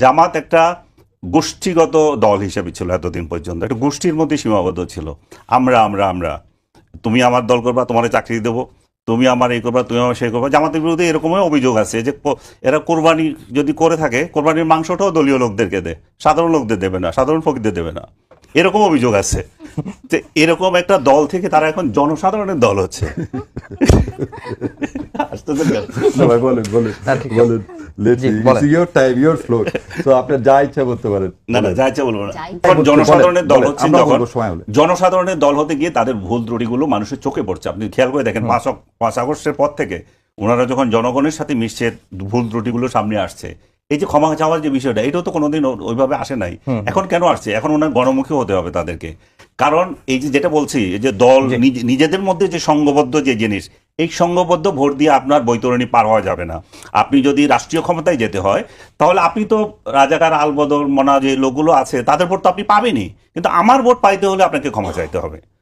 জামাত একটা গোষ্ঠীগত দল হিসেবে ছিল এতদিন পর্যন্ত। একটা গোষ্ঠীর মধ্যে সীমাবদ্ধ ছিল। আমরা আমরা আমরা। তুমি আমার দল করবা, তোমার চাকরি দেবো। তুমি আমার এই করবা, তুমি আমার সেই করবা। জামাতের বিরুদ্ধে এরকমই অভিযোগ আছে যে এরা কোরবানি যদি করে থাকে, কোরবানির মাংসটাও দলীয় লোকদেরকে দেয়। সাধারণ লোকদের দেবে না, সাধারণ ফকিরদের দেবে না। এরকম অভিযোগ আছে। যে এরকম একটা দল থেকে তারা এখন জনসাধারণের দল হচ্ছে। তো আপনার যা ইচ্ছা করতে পারেন। না না যা ইচ্ছা বলব না। জনসাধারণের দল হচ্ছে। জনসাধারণের দল হতে গিয়ে তাদের ভুল ত্রুটিগুলো মানুষের চোখে পড়ছে। আপনি খেয়াল করে দেখেন পাঁচ আগস্টের পর থেকে ওনারা যখন জনগণের সাথে মিশছে ভুল ত্রুটিগুলো সামনে আসছে এই যে ক্ষমা চাওয়ার যে বিষয়টা এটাও তো কোনোদিন ওইভাবে আসে নাই। এখন কেন আসছে? এখন ওনার গণমুখী হতে হবে তাদেরকে। কারণ এই যে যেটা বলছি এই যে দল নিজেদের মধ্যে যে সংঘবদ্ধ যে জিনিস এই সংঘবদ্ধ ভোট দিয়ে আপনার বৈতরণী পার হওয়া যাবে না। আপনি যদি রাষ্ট্রীয় ক্ষমতায় যেতে হয় তাহলে আপনি তো রাজাকার আলবদল মনা যে লোকগুলো আছে তাদের ভোট তো আপনি পাবেনই। কিন্তু আমার ভোট পাইতে হলে আপনাকে ক্ষমা চাইতে হবে।